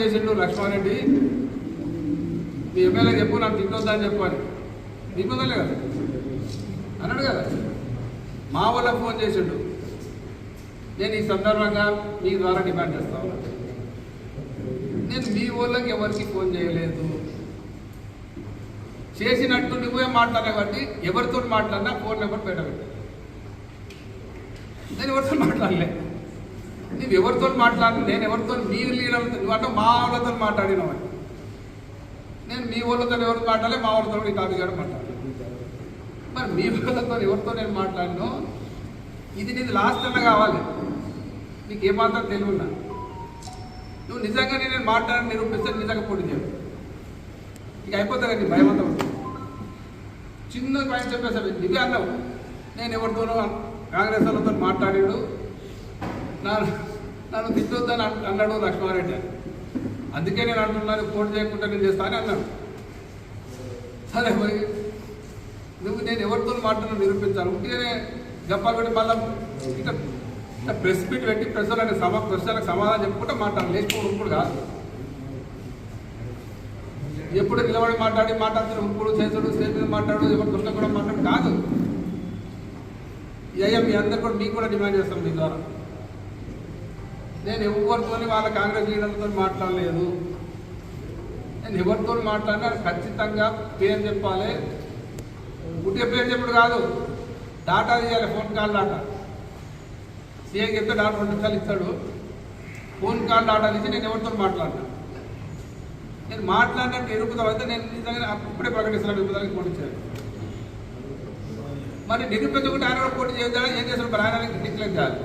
చేసిండు లక్ష్మారెడ్డి. మీ ఎమ్మెల్యే చెప్పు నాకు తిట్టొద్దని చెప్పాలి మీ కదా? అన్నాడు కదా. మా వాళ్ళకి ఫోన్ చేసిండు. నేను ఈ సందర్భంగా మీ ద్వారా డిమాండ్ చేస్తా నేను మీ వాళ్ళకి ఎవరికి ఫోన్ చేయలేదు. చేసినట్టు నువ్వే మాట్లాడే కాబట్టి ఎవరితో మాట్లాడినా ఫోన్ నెంబర్ పెట్టబెట్టు నేను ఎవరితో మాట్లాడలేదు నువ్వు ఎవరితో మాట్లాడి నేను ఎవరితో నీ లీడర్లతో నువ్వు అంటే మా వాళ్ళతో మాట్లాడినావని నేను మీ వాళ్ళతో ఎవరితో మాట్లాడలే మా వాళ్ళతో ఈ కాదు గారు మాట్లాడలేదు. మరి మీ వాళ్ళతో ఎవరితో నేను మాట్లాడినో ఇది నీది లాస్ట్ అన్న కావాలి. నీకు ఏమాత్రం తెలియన్నా నువ్వు నిజంగా నేను మాట్లాడి నిరూపిస్తే నిజంగా పోటీ చేయవు ఇక అయిపోతుంది నీ భయం అంతా చిన్న పాయింట్ చెప్పేసాడు నువ్వే అన్నావు. నేను ఎవరితోనో కాంగ్రెస్ వాళ్ళతో మాట్లాడాడు. నన్ను నన్ను తిట్టొద్దని అన్నాడు లక్ష్మారెడ్డి. అని. అందుకే నేను అంటున్నాను పోటీ చేయకుండా నేను చేస్తానని అన్నాడు. సరే మరి నువ్వు నేను ఎవరితో మాట్లాడినా నిరూపించాలి. ఉంటేనే గప్పాలు మళ్ళీ ఇట్లా ఇట్లా ప్రెస్ మీట్ పెట్టి ప్రజలకు సమా ప్రశ్నలకు సమాధానం చెప్పుకుంటే మాట్లాడాలి లేకపోతే ఇప్పుడు కాదు. ఎప్పుడు నిలబడి మాట్లాడి మాట్లాడుతున్న ఉప్పుడు చేతుడు స్టేజ్ మాట్లాడు ఎవరు దొంగ కూడా మాట్లాడు. కాదు. అయ్యా మీ అందరు కూడా మీకు కూడా డిమాండ్ చేస్తాం మీ ద్వారా. నేను ఎవరితో వాళ్ళ కాంగ్రెస్ లీడర్లతో మాట్లాడలేదు. నేను ఎవరితో మాట్లాడినా ఖచ్చితంగా పేరు చెప్పాలి. ఉట్టే పేరు చెప్పుడు కాదు. డాటా తీయాలి ఫోన్ కాల్ డాటా. సీఏ చెప్తే డాటా రెండు నిమిషాలు ఇస్తాడు. ఫోన్ కాల్ డాటా తీసి నేను ఎవరితో మాట్లాడినా. నేను మాట్లాడినట్టు ఎరుపుతాం అయితే నేను నిజంగా అప్పుడే ప్రకటిస్తాను ఎరుపుదానికి పోటీ చేయాలి. మరి నిరూపించకుండా ఆయన కూడా పోటీ చేద్దాం ఏం చేస్తాడు? మరి ఆయన డిక్లేర్ చేయాలి.